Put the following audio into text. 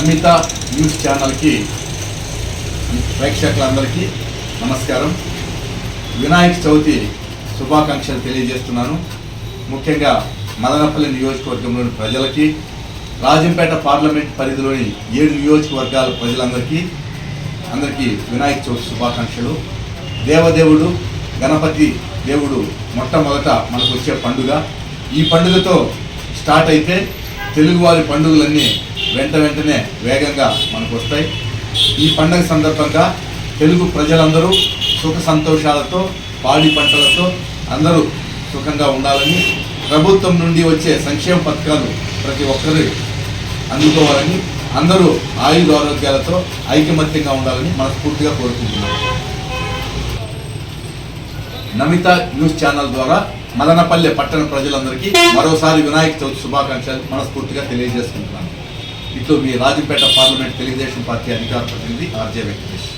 Namitha news ఛానల్కి ప్రేక్షకులందరికీ నమస్కారం. వినాయక చవితి శుభాకాంక్షలు తెలియజేస్తున్నాను. ముఖ్యంగా మదనపల్లి నియోజకవర్గంలోని ప్రజలకి రాజంపేట పార్లమెంట్ పరిధిలోని ఏడు నియోజకవర్గాల ప్రజలందరికీ అందరికీ వినాయక చవితి శుభాకాంక్షలు. దేవదేవుడు గణపతి దేవుడు మొట్టమొదట మనకు వచ్చే పండుగ. ఈ పండుగతో స్టార్ట్ అయితే తెలుగువారి పండుగలన్నీ వెంట వెంటనే వేగంగా మనకు వస్తాయి ఈ పండుగ సందర్భంగా తెలుగు ప్రజలందరూ సుఖ సంతోషాలతో పాడి పంటలతో అందరూ సుఖంగా ఉండాలని ప్రభుత్వం నుండి వచ్చే సంక్షేమ పథకాలు ప్రతి ఒక్కరు అందుకోవాలని అందరూ ఆయుధ ఆరోగ్యాలతో ఐకమత్యంగా ఉండాలని మనస్ఫూర్తిగా కోరుకుంటున్నాం. నమిత న్యూస్ ఛానల్ ద్వారా మదనపల్లె పట్టణ ప్రజలందరికీ మరోసారి వినాయక చవితి శుభాకాంక్షలు మనస్ఫూర్తిగా తెలియజేసుకుంటున్నాను. ఇట్లు మీ రాజంపేట పార్లమెంట్ తెలుగుదేశం పార్టీ అధికార ప్రతినిధి ఆర్జే వెంకటేష్.